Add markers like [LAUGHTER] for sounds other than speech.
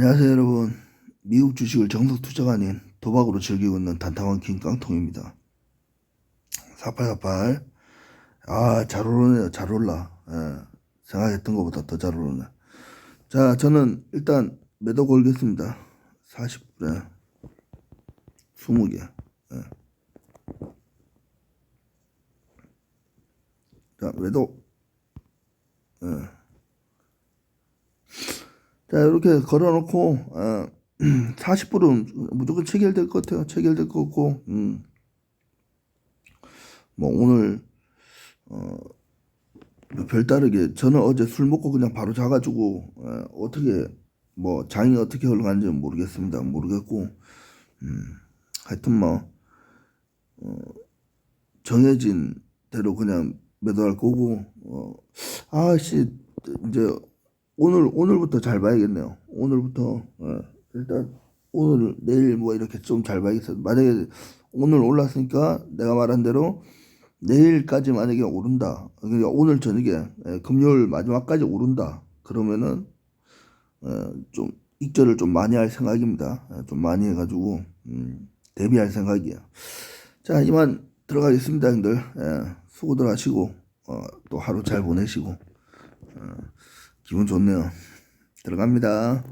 안녕하세요 여러분. 미국 주식을 정석 투자가 아닌 도박으로 즐기고 있는 단타왕 김깡통입니다. 4848 아 잘 오르네요. 잘 올라. 예, 생각했던 것보다 더 잘 오르네. 자 저는 일단 매도 걸겠습니다. 40불에 20개. 예. 자 매도. 예. 자 이렇게 걸어놓고 [CLEARS THROAT] 어, 40불은 무조건 체결될 것 같아요. 체결될 것 같고 음. 뭐 오늘 어, 뭐 별다르게 저는 어제 술 먹고 그냥 바로 자가지고 어, 어떻게 뭐 장이 어떻게 흘러가는지 모르겠습니다. 모르겠고 음, 하여튼 뭐 어, 정해진 대로 그냥 매도할 거고 어, 아씨 이제 오늘 오늘부터 잘 봐야겠네요. 오늘부터 어, 일단 오늘 내일 뭐 이렇게 좀 잘 봐야겠어요. 만약에 오늘 올랐으니까 내가 말한 대로 내일까지 만약에 오른다. 그러니까 오늘 저녁에 예, 금요일 마지막까지 오른다. 그러면은 어, 좀 익절을 좀 많이 할 생각입니다. 예, 좀 많이 해가지고 음, 대비할 생각이에요. 자 이만 들어가겠습니다, 형들. 예, 수고들 하시고 어, 또 하루 잘 보내시고. 기분 좋네요. 들어갑니다.